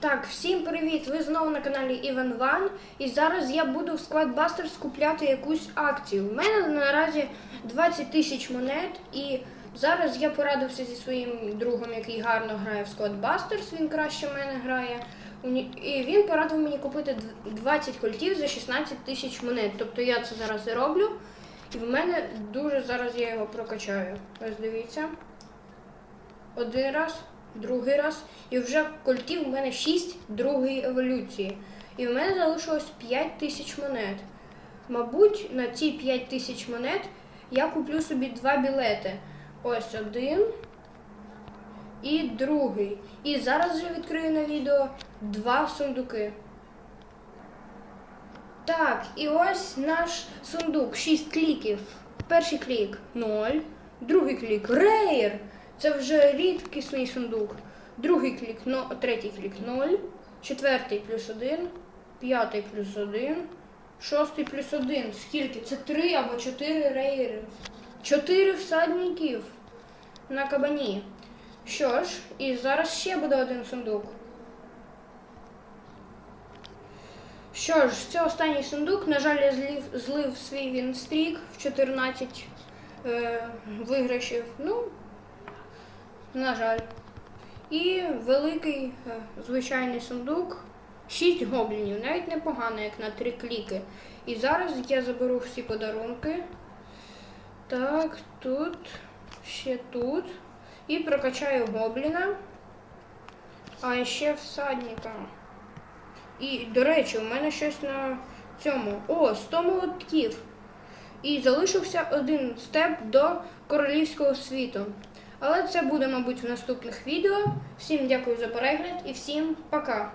Так, всім привіт! Ви знову на каналі Іван Ван. І зараз я буду в Складбастерс купляти якусь акцію. У мене наразі 20 тисяч монет, і зараз я порадився зі своїм другом, який гарно грає в Складбастерс. Він краще мене грає. І він порадив мені купити 20 кольтів за 16 тисяч монет. Тобто я це зараз і роблю. І в мене дуже зараз я його прокачаю. Ось дивіться. Один раз, другий раз. І вже кольтів у мене 6 другої еволюції. І в мене залишилось 5 тисяч монет. Мабуть, на ці 5 тисяч монет я куплю собі два білети. Ось один і другий. І зараз вже відкрию на відео два сундуки. Так, і ось наш сундук. 6 кліків. Перший клік 0. Другий клік рейр. Це вже рідкісний сундук. Другий клік, но, третій клік 0. Четвертий плюс 1. П'ятий плюс 1. Шостий плюс 1. Скільки? Це 3 або 4 рейри. 4 всадників на кабані. Що ж, і зараз ще буде один сундук. Що ж, це останній сундук. На жаль, я злив, злив свій вінстрік в 14 е, виграшів. Ну, на жаль. І великий е, звичайний сундук. 6 гоблінів, навіть непогано, як на 3 кліки. І зараз я заберу всі подарунки. Так, тут, ще тут. І прокачаю гобліна. А ще всадника. І, до речі, у мене щось на цьому. О, 100 молотків. І залишився один степ до королівського світу. Але це буде, мабуть, в наступних відео. Всім дякую за перегляд і всім пока!